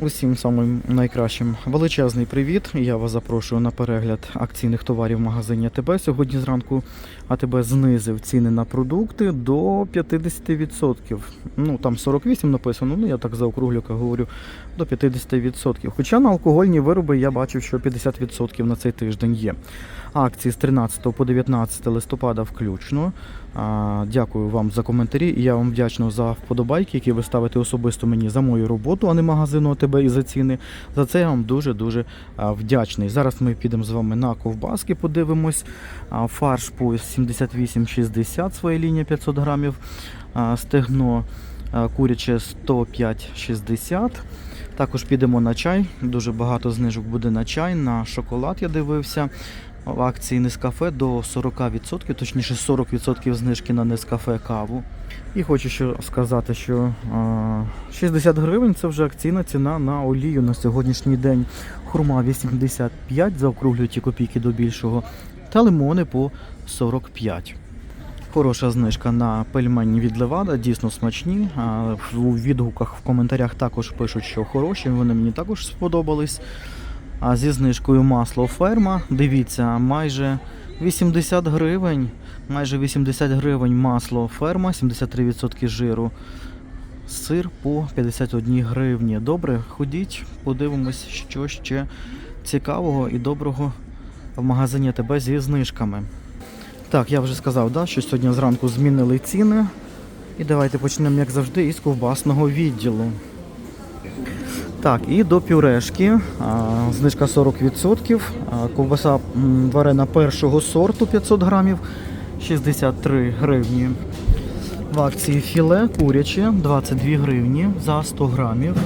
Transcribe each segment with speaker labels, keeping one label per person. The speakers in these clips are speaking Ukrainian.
Speaker 1: Усім самим найкращим величезний привіт. Я вас запрошую на перегляд акційних товарів в магазині АТБ. Сьогодні зранку АТБ знизив ціни на продукти до 50%. Ну там 48 написано, ну я так заокруглюка говорю до 50%. Хоча на алкогольні вироби я бачив, що 50% на цей тиждень є. Акції з 13 по 19 листопада включно. Дякую вам за коментарі. І я вам вдячний за вподобайки, які ви ставите особисто мені за мою роботу, а не магазину АТБ і за ціни. За це я вам дуже-дуже вдячний. Зараз ми підемо з вами на ковбаски, подивимось. Фарш по 78,60, своя лінія 500 грамів. Стегно куряче 105,60. Також підемо на чай. Дуже багато знижок буде на чай, на шоколад я дивився. В акції Нескафе до 40%, точніше 40% знижки на Нескафе каву. І хочу ще сказати, що 60 гривень це вже акційна ціна на олію на сьогоднішній день. Хурма 85, заокруглюють копійки до більшого, та лимони по 45. Хороша знижка на пельмені від Левада, дійсно смачні. У відгуках в коментарях також пишуть, що хороші, вони мені також сподобались. А зі знижкою масло ферма, дивіться, майже 80 гривень. Майже 80 гривень масло ферма, 73% жиру. Сир по 51 гривні. Добре, ходіть, подивимось, що ще цікавого і доброго в магазині ТБ зі знижками. Так, я вже сказав, да, що сьогодні зранку змінили ціни. І давайте почнемо, як завжди, із ковбасного відділу. Так, і до пюрешки. Знижка 40%. Ковбаса варена першого сорту 500 грамів 63 гривні. В акції філе куряче 22 гривні за 100 грамів.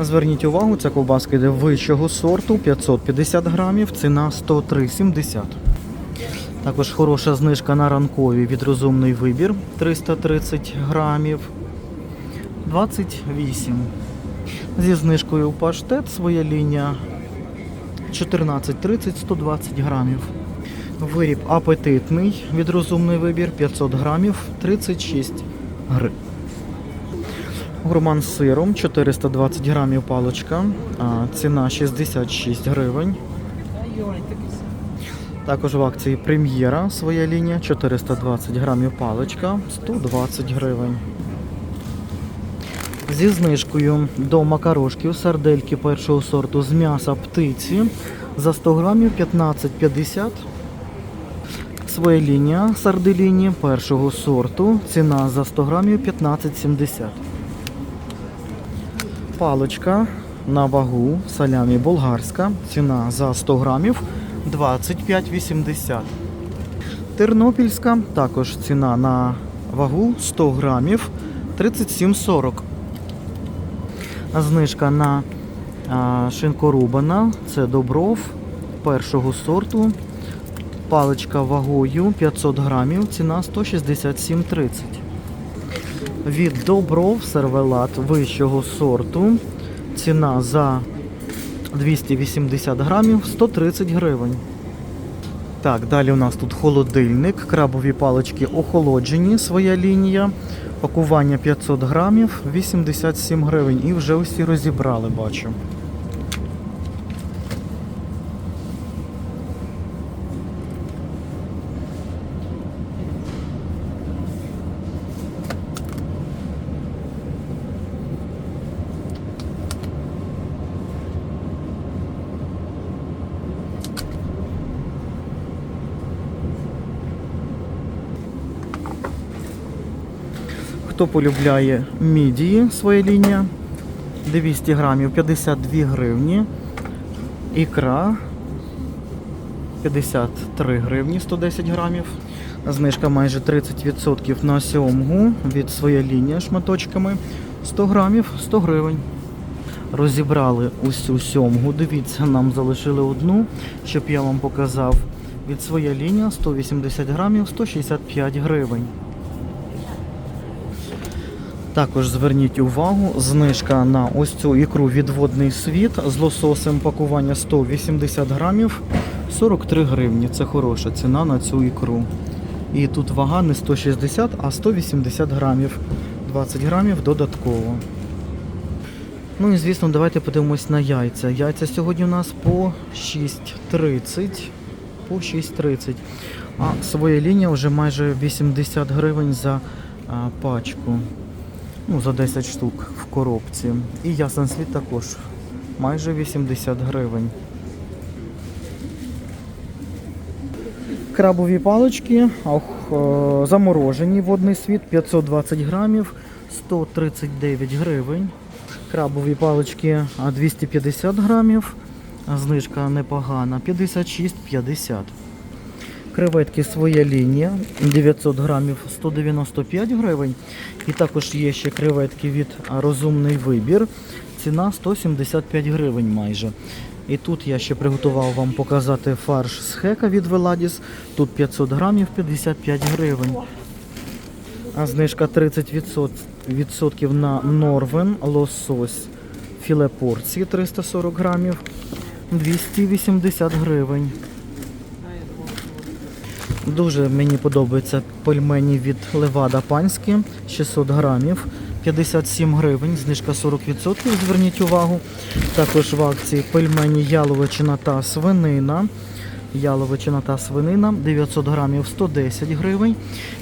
Speaker 1: Зверніть увагу, ця ковбаска йде вищого сорту 550 грамів, ціна 103,70. Також хороша знижка на ранкові від розумний вибір 330 грамів. 28. Зі знижкою паштет своя лінія 14,30 120 грамів. Виріб апетитний від розумний вибір 500 грамів 36 гривень. Гурман з сиром 420 грамів паличка. Ціна 66 гривень. Також в акції прем'єра своя лінія 420 грамів паличка 120 гривень. Зі знижкою до макарошків сардельки першого сорту з м'яса птиці за 100 грамів 15,50. Своя лінія сарделіні першого сорту. Ціна за 100 грамів 15,70. Паличка на вагу салямі болгарська. Ціна за 100 грамів 25,80. Тернопільська також ціна на вагу 100 грамів 37,40. Знижка на а, шинку рубана, це добров першого сорту. Паличка вагою 500 грамів, ціна 167,30. Від добров сервелат вищого сорту. Ціна за 280 грамів 130 гривень. Так, далі у нас тут холодильник, крабові палички охолоджені, своя лінія. Пакування 500 грамів, 87 гривень. І вже усі розібрали, бачу. Хто полюбляє мідії, своя лінія, 200 грамів 52 гривні. Ікра 53 гривні 110 грамів. Знижка майже 30% на сьомгу від своя лінія шматочками 100 грамів 100 гривень. Розібрали усю сьомгу. Дивіться, нам залишили одну, щоб я вам показав. Від своя лінія 180 грамів 165 гривень. Також зверніть увагу, знижка на ось цю ікру відводний світ з лососем пакування 180 грамів 43 гривні. Це хороша ціна на цю ікру. І тут вага не 160, а 180 грамів. 20 грамів додатково. Ну і звісно, давайте подивимось на яйця. Яйця сьогодні у нас по 6.30. По 6.30. А своя лінія вже майже 80 гривень за пачку. Ну, за 10 штук в коробці. І ясен світ також майже 80 гривень. Крабові палички ох, е, заморожені водний світ 520 грамів 139 гривень. Крабові палички 250 грамів. Знижка непогана 56,50. Креветки своя лінія 900 грамів 195 гривень. І також є ще креветки від розумний вибір. Ціна 175 гривень майже. І тут я ще приготував вам показати фарш з хека від Веладіс. Тут 500 грамів 55 гривень. А знижка 30% відсотків на Норвен, лосось, філе порції 340 грамів, 280 гривень. Дуже мені подобаються пельмені від Левада Панські, 600 грамів, 57 гривень, знижка 40%, зверніть увагу. Також в акції пельмені яловичина та свинина. Яловичина та свинина 900 грамів 110 гривень.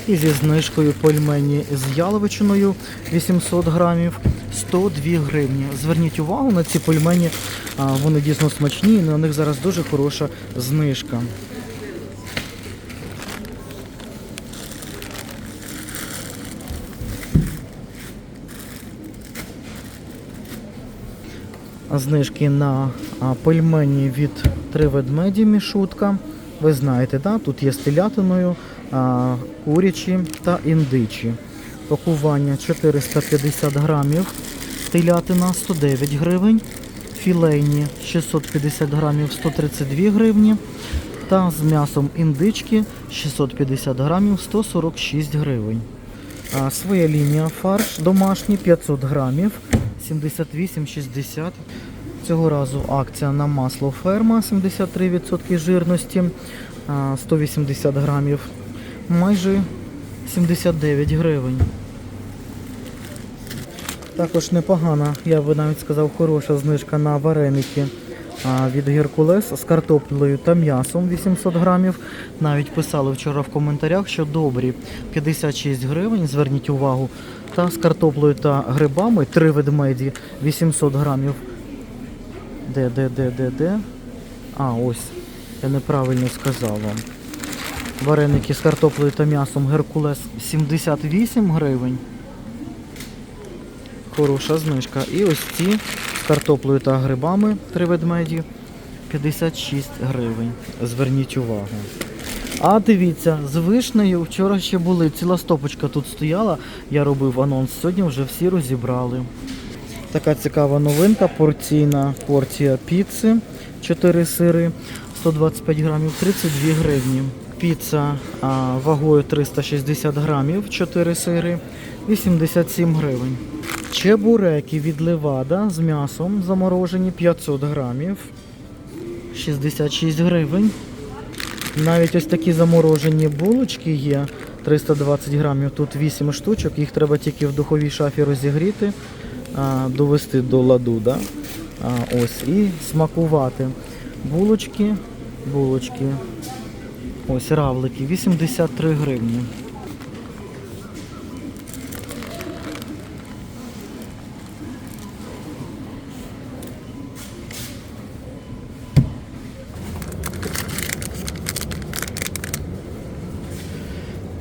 Speaker 1: І зі знижкою пельмені з яловичиною 800 грамів 102 гривні. Зверніть увагу на ці пельмені, вони дійсно смачні, і на них зараз дуже хороша знижка. Знижки на пельмені від три ведмеді мішутка. Ви знаєте, да? тут є з телятиною, курячі та індичі. Пакування 450 грамів, телятина 109 гривень, філейні 650 грамів 132 гривні. Та з м'ясом індички 650 грамів 146 гривень. А, своя лінія фарш домашній 500 грамів 78,60. Цього разу акція на масло ферма 73% жирності, 180 грамів, майже 79 гривень. Також непогана, я би навіть сказав, хороша знижка на вареники від Геркулес з картоплею та м'ясом 800 грамів. Навіть писали вчора в коментарях, що добрі 56 гривень, зверніть увагу. Та з картоплею та грибами 3 ведмеді 800 грамів. Де, де, де, де, де? А, ось. Я неправильно сказав вам. Вареники з картоплею та м'ясом Геркулес 78 гривень. Хороша знижка. І ось ці з картоплею та грибами 3 ведмеді 56 гривень. Зверніть увагу. А дивіться, з вишнею вчора ще були. Ціла стопочка тут стояла. Я робив анонс. Сьогодні вже всі розібрали. Така цікава новинка. Порційна порція піци. 4 сири, 125 грамів, 32 гривні. Піца а, вагою 360 грамів, 4 сири, 87 гривень. Чебуреки від Левада з м'ясом заморожені 500 грамів, 66 гривень. Навіть ось такі заморожені булочки є. 320 грамів, тут 8 штучок, їх треба тільки в духовій шафі розігріти, довести до ладу. Да? Ось, і смакувати. Булочки, булочки. Ось равлики, 83 гривні.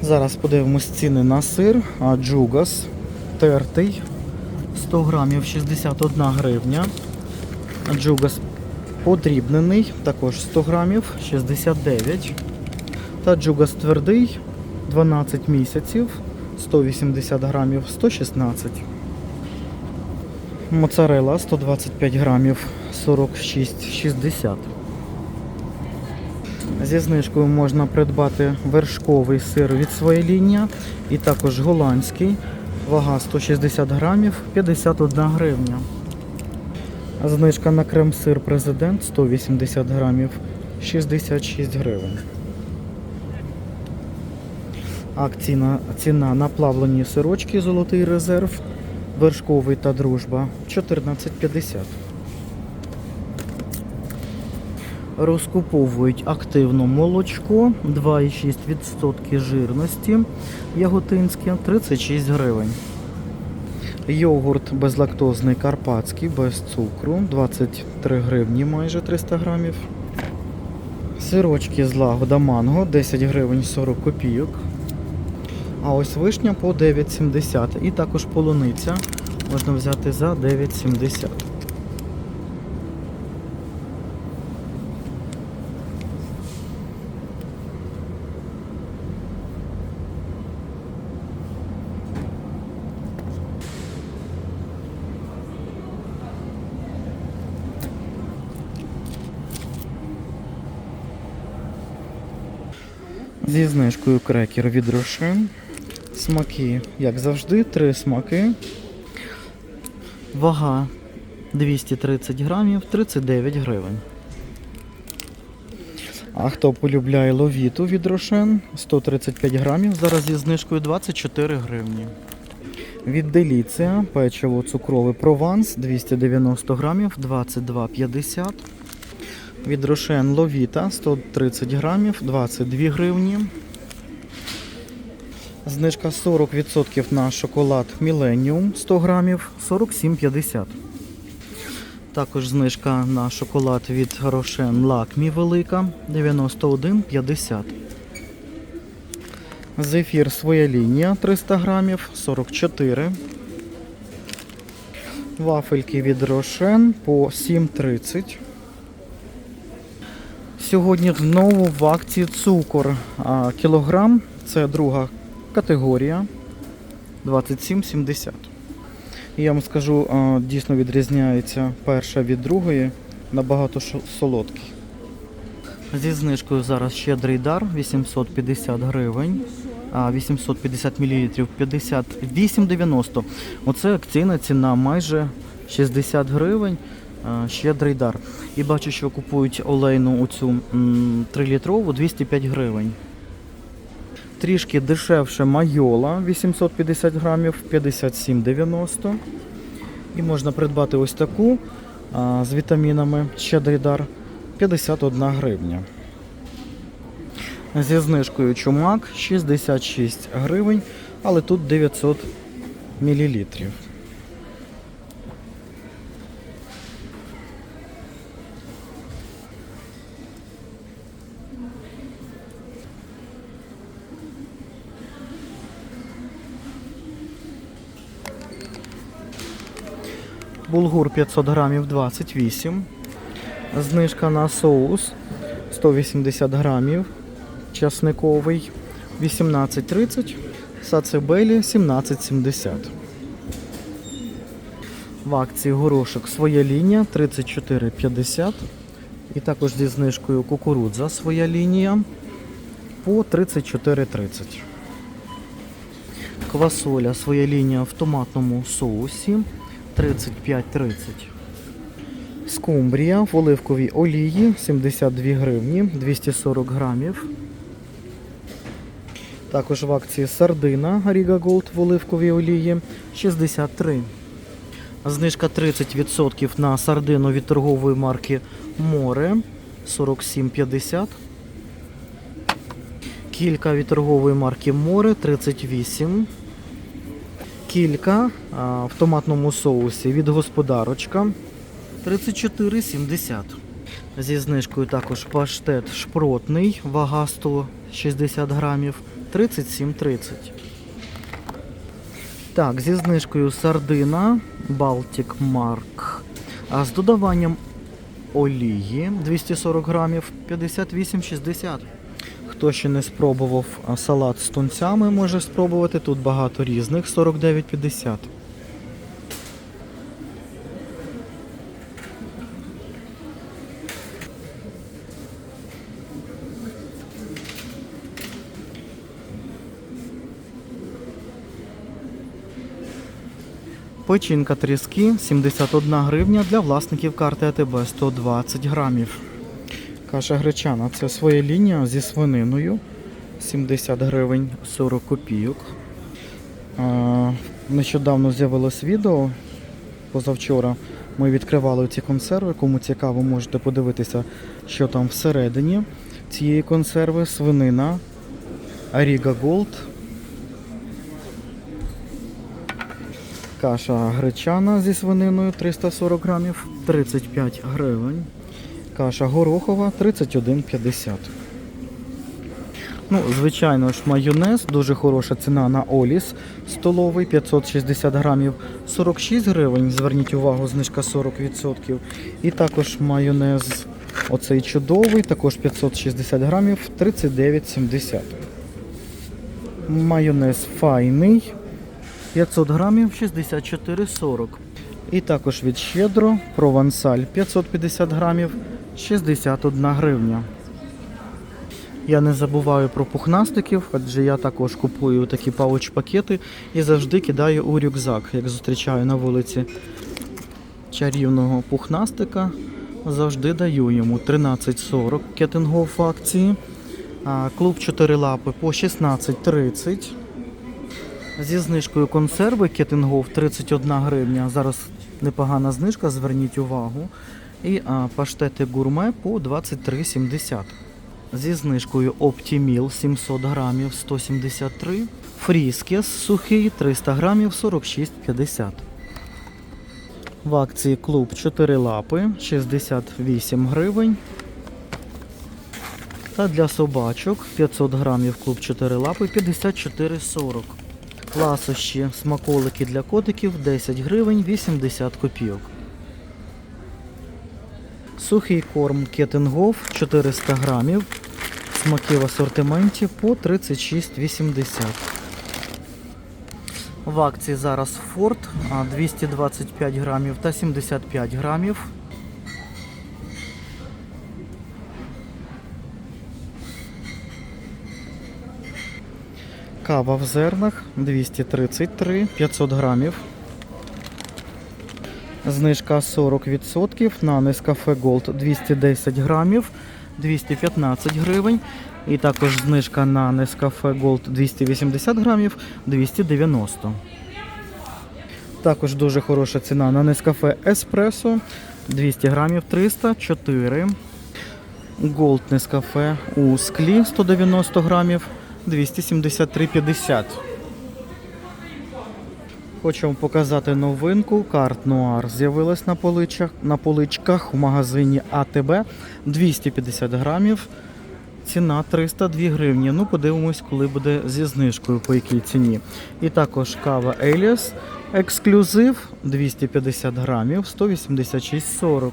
Speaker 1: Зараз подивимось ціни на сир. Джугас тертий 100 грамів 61 гривня. Джугас подрібнений, також 100 грамів 69. Та джугас твердий 12 місяців 180 грамів 116. Моцарела 125 грамів 46,60. Зі знижкою можна придбати вершковий сир від своєї лінії і також голландський. Вага 160 грамів 51 гривня. Знижка на крем-сир президент 180 грамів 66 гривень. Акційна ціна на плавлені сирочки Золотий резерв Вершковий та дружба 14,50. Розкуповують активно молочко 2,6% жирності яготинське 36 гривень. Йогурт безлактозний карпатський без цукру 23 гривні майже 300 грамів. Сирочки з лагода манго 10 гривень 40 копійок. А ось вишня по 9,70. І також полуниця можна взяти за 9,70. Зі знижкою крекер від Рошен. Смаки, як завжди, три смаки. Вага 230 грамів, 39 гривень. А хто полюбляє ловіту від Рошен 135 грамів, зараз зі знижкою 24 гривні. Від Деліція печиво цукрове Прованс 290 грамів, 22,50. Від Рошен Ловіта 130 грамів, 22 гривні. Знижка 40% на шоколад Millennium 100 грамів 47,50. Також знижка на шоколад від Рошен Лакмі велика 91,50. Зефір своя лінія 300 грамів 44. Вафельки від Рошен по 7,30. Сьогодні знову в акції цукор. А, кілограм це друга категорія 27,70. І я вам скажу, а, дійсно відрізняється перша від другої, набагато солодкий. Зі знижкою зараз щедрий дар 850 гривень, 850 мл 58,90. Оце акційна ціна майже 60 гривень. А, Щедрий дар. І бачу, що купують олейну оцю 3-літрову 205 гривень. Трішки дешевше майола 850 грамів 57,90. І можна придбати ось таку з вітамінами щедрий дар 51 гривня. Зі знижкою чумак 66 гривень, але тут 900 мілілітрів. Булгур 500 грамів 28. Знижка на соус 180 грамів. Часниковий 18,30. Сацебелі 17,70. В акції горошок своя лінія 34,50. І також зі знижкою кукурудза своя лінія по 34,30. Квасоля своя лінія в томатному соусі 35,30. Скумбрія в оливковій олії 72 гривні 240 грамів. Також в акції сардина Riga Gold в оливковій олії 63. Знижка 30% на сардину від торгової марки Море 47,50. Кілька від торгової марки Море 38. Кілька в томатному соусі від господарочка 34,70. Зі знижкою також паштет шпротний, вага 160 грамів 37,30. Так, зі знижкою сардина Baltic Mark. А з додаванням олії 240 грамів 58,60. Хто ще не спробував салат з тунцями, може спробувати. Тут багато різних 49,50. Печінка тріски 71 гривня для власників карти АТБ 120 грамів. Каша гречана це своя лінія зі свининою 70 гривень 40 копійок. Нещодавно з'явилось відео позавчора. Ми відкривали ці консерви. Кому цікаво, можете подивитися, що там всередині цієї консерви. Свинина, Аріга Голд, каша гречана зі свининою 340 грамів, 35 гривень. Каша горохова 31,50. Ну, звичайно ж, майонез, дуже хороша ціна на Оліс столовий 560 грамів, 46 гривень. Зверніть увагу, знижка 40%. І також майонез, оцей чудовий, також 560 грамів, 39,70. Майонез файний, 500 грамів, 64,40. І також від щедро провансаль 550 грамів, 61 гривня. Я не забуваю про пухнастиків, адже я також купую такі пауч-пакети і завжди кидаю у рюкзак, як зустрічаю на вулиці чарівного пухнастика. Завжди даю йому 13,40 кетингов акції. Клуб 4 лапи по 16,30. Зі знижкою консерви кетингов 31 гривня. Зараз непогана знижка, зверніть увагу. І а, паштети гурме по 23,70. Зі знижкою Optimil 700 грамів 173. Фріскес сухий 300 грамів 46,50. В акції клуб 4 лапи 68 гривень. Та для собачок 500 грамів клуб 4 лапи 54,40. Ласощі смаколики для котиків 10 гривень 80 копійок. Сухий корм кетингов 400 грамів. Смаки в асортименті по 36,80. В акції зараз Форд 225 грамів та 75 грамів. Кава в зернах 233 500 грамів. Знижка 40% на Nescafe Gold 210 грамів 215 гривень. І також знижка на Nescafe Gold 280 грамів 290. Також дуже хороша ціна на Nescafe Espresso 200 грамів 304. Gold Nescafe у склі 190 грамів 273,50. Хочу вам показати новинку. Карт Нуар з'явилась на поличках, на поличках в магазині АТБ 250 грамів. Ціна 302 гривні. Ну, подивимось, коли буде зі знижкою, по якій ціні. І також кава Еліас ексклюзив 250 грамів 186,40.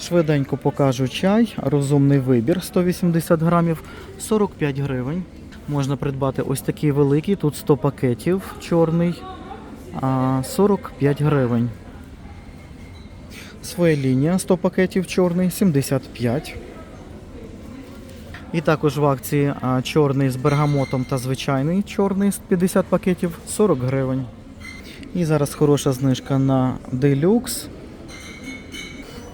Speaker 1: Швиденько покажу чай. Розумний вибір 180 грамів 45 гривень. Можна придбати ось такий великий, тут 100 пакетів чорний. 45 гривень. Своя лінія 100 пакетів чорний 75. І також в акції чорний з бергамотом та звичайний чорний з 50 пакетів 40 гривень. І зараз хороша знижка на делюкс.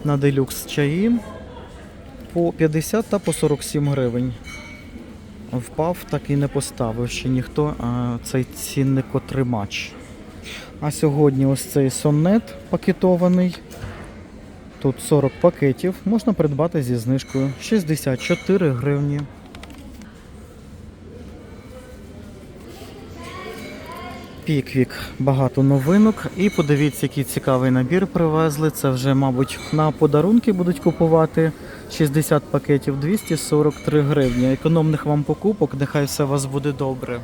Speaker 1: На делюкс чаї по 50 та по 47 гривень. Впав, так і не поставив ще ніхто а, цей цінникотримач. А сьогодні ось цей сонет пакетований. Тут 40 пакетів. Можна придбати зі знижкою 64 гривні. Піквік, багато новинок. І подивіться, який цікавий набір привезли. Це вже, мабуть, на подарунки будуть купувати 60 пакетів 243 гривні. Економних вам покупок, нехай все у вас буде добре.